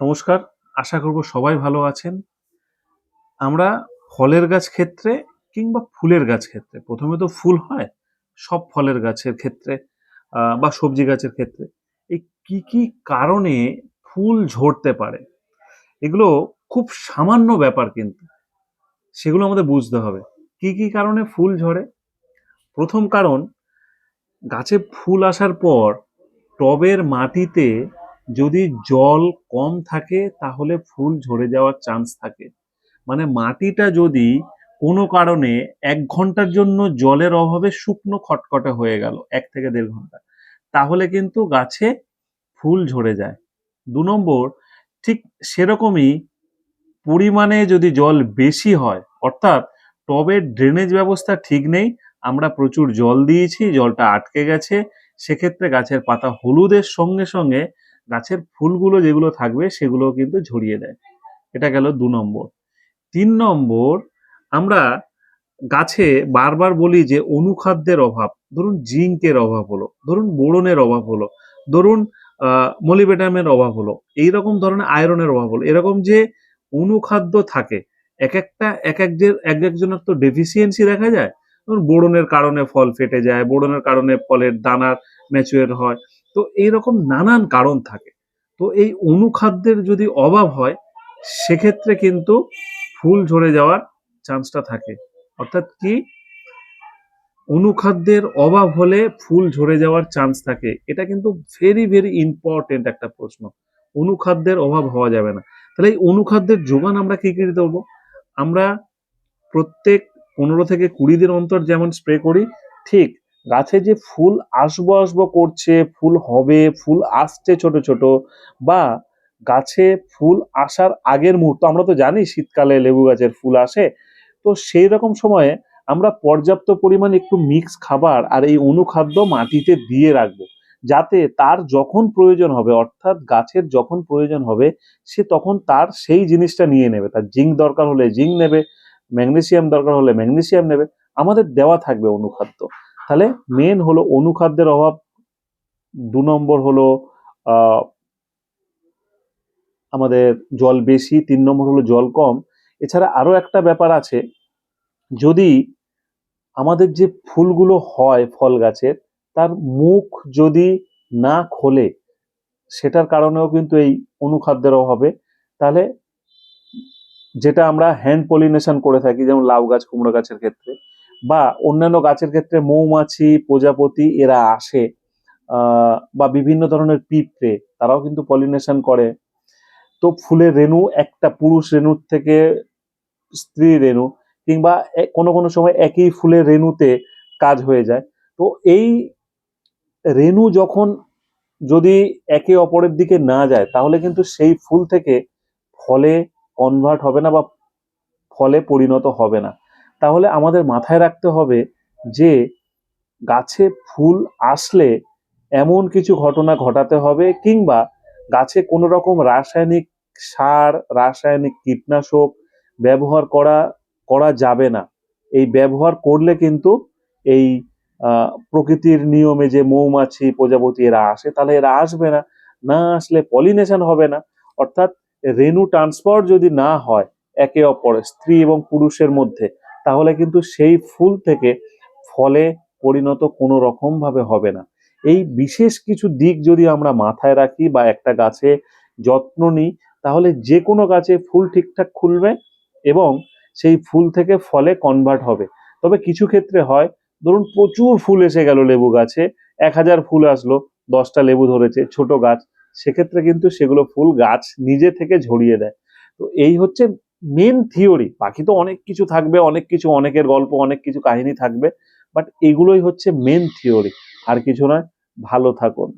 নমস্কার, আশা করব সবাই ভালো আছেন। আমরা ফলের গাছ ক্ষেত্রে কিংবা ফুলের গাছ ক্ষেত্রে, প্রথমে তো ফুল হয়, সব ফলের গাছের ক্ষেত্রে বা সবজি গাছের ক্ষেত্রে এই কি কি কারণে ফুল ঝরতে পারে? এগুলো খুব সামান্য ব্যাপার কিন্তু। সেগুলো আমাদের বুঝতে হবে। কি কি কারণে ফুল ঝরে? প্রথম কারণ, গাছে ফুল আসার পর টবের মাটিতে যদি জল কম থাকে, তাহলে ফুল ঝরে যাওয়ার চান্স থাকে। মানে মাটিটা যদি কোনো কারণে এক ঘণ্টার জন্য জলের অভাবে শুকনো খটখটে হয়ে গেল, এক থেকে দেড় ঘণ্টা, তাহলে কিন্তু গাছে ফুল ঝরে যায়। দু নম্বর, ঠিক সেরকমই পরিমাণে যদি জল বেশি হয়, অর্থাৎ টবের ড্রেনেজ ব্যবস্থা ঠিক নেই, আমরা প্রচুর জল দিয়েছি, জলটা আটকে গেছে, সেক্ষেত্রে গাছের পাতা হলুদের সঙ্গে সঙ্গে গাছের ফুলগুলো যেগুলো থাকবে সেগুলো কিন্তু ঝরিয়ে দেয়। এটা গেল দু নম্বর। তিন নম্বর, আমরা গাছে বারবার বলি যে অনুখাদ্যের অভাব। ধরুন জিঙ্কের অভাব হলো, ধরুন বোরনের অভাব হলো, ধরুন মলিবেটামের অভাব হলো, এইরকম ধরনের আয়রনের অভাব হলো। এরকম যে অনুখাদ্য থাকে, এক একটা, এক একদের এক একজনের তো ডেফিসিয়েন্সি দেখা যায়। ধরুন বোরনের কারণে ফল ফেটে যায়, বোরনের কারণে ফলের দানার ম্যাচুয়ার হয়। তো এইরকম নানান কারণ থাকে। তো এই অনুখাদ্যের যদি অভাব হয়, সেক্ষেত্রে কিন্তু ফুল ঝরে যাওয়ার চান্সটা থাকে। অর্থাৎ কি? অনুখাদ্যের অভাব হলে ফুল ঝরে যাওয়ার চান্স থাকে। এটা কিন্তু ভেরি ভেরি ইম্পর্টেন্ট একটা প্রশ্ন। অনুখাদ্যের অভাব হওয়া যাবে না। তাহলে এই অনুখাদ্যের যোগান আমরা কি কি দেবো আমরা প্রত্যেক পনেরো থেকে কুড়ি দিন অন্তর যেমন স্প্রে করি, ঠিক গাছে যে ফুল আসব আসব করছে, ফুল হবে, ফুল আসছে ছোট ছোট, বা গাছে ফুল আসার আগের মুহূর্ত, আমরা তো জানি শীতকালে লেবু গাছের ফুল আসে, তো সেই রকম সময়ে আমরা পর্যাপ্ত পরিমাণ একটু মিক্স খাবার আর এই অনুখাদ্য মাটিতে দিয়ে রাখব, যাতে তার যখন প্রয়োজন হবে, অর্থাৎ গাছের যখন প্রয়োজন হবে, সে তখন তার সেই জিনিসটা নিয়ে নেবে, তার জিঙ্ক দরকার হলে জিঙ্ক নেবে, ম্যাগনেসিয়াম দরকার হলে ম্যাগনেসিয়াম নেবে, আমাদের দেওয়া থাকবে অনুখাদ্য। তাহলে মেন হলো অনুখাদ্যের অভাব, দু নম্বর হলো আমাদের জল বেশি, তিন নম্বর হলো জল কম। এছাড়া আরও একটা ব্যাপার আছে, যদি আমাদের যে ফুলগুলো হয় ফল গাছের, তার মুখ যদি না খোলে, সেটার কারণেও কিন্তু এই অনুখাদ্যের অভাবে। তাহলে যেটা আমরা হ্যান্ড পলিনেশন করে থাকি, যেমন লাউ গাছ, কুমড়ো গাছের ক্ষেত্রে বা অন্যান্য গাছের ক্ষেত্রে মৌমাছি, প্রজাপতি এরা আসে বা বিভিন্ন ধরনের পিঁপড়ে, তারাও কিন্তু পলিনেশন করে। তো ফুলের রেণু, একটা পুরুষ রেণুর থেকে স্ত্রী রেণু, কিংবা কোনো কোনো সময় একই ফুলের রেণুতে কাজ হয়ে যায়। তো এই রেণু যখন যদি একে অপরের দিকে না যায়, তাহলে কিন্তু সেই ফুল থেকে ফলে কনভার্ট হবে না বা ফলে পরিণত হবে না। তাহলে আমাদের মাথায় রাখতে হবে যে গাছে ফুল আসলে এমন কিছু ঘটনা ঘটাতে হবে কিংবা গাছে কোনো রকম রাসায়নিক সার, রাসায়নিক কীটনাশক ব্যবহার করা করা যাবে না। এই ব্যবহার করলে কিন্তু এই প্রকৃতির নিয়মে যে মৌমাছি প্রজাপতি এরা আসে, তাহলে এরা আসবে না। না আসলে পলিনেশন হবে না। অর্থাৎ রেণু ট্রান্সফার যদি না হয় একে অপরের, স্ত্রী এবং পুরুষের মধ্যে তাহলে কিন্তু সেই ফুল থেকে ফলে পরিণত কোনো রকম ভাবে হবে না। এই বিশেষ কিছু দিক যদি আমরা মাথায় রাখি বা একটা গাছে যত্ন নিই, তাহলে যে কোনো গাছে ফুল ঠিকঠাক খুলবে এবং সেই ফুল থেকে ফলে কনভার্ট হবে। তবে কিছু ক্ষেত্রে হয়, ধরুন প্রচুর ফুল এসে গেল লেবু গাছে, এক হাজার ফুল আসলো, দশটা লেবু ধরেছে, ছোট গাছ, সেক্ষেত্রে কিন্তু সেগুলো ফুল গাছ নিজে থেকে ঝরিয়ে দেয়। তো এই হচ্ছে মেন থিওরি বাকি তো অনেক কিছু থাকবে, অনেক কিছু, অনেকের গল্প, অনেক কিছু কাহিনী থাকবে বাট এগুলোই হচ্ছে মেন থিওরি আর কিছু নয়, ভালো থাকুন।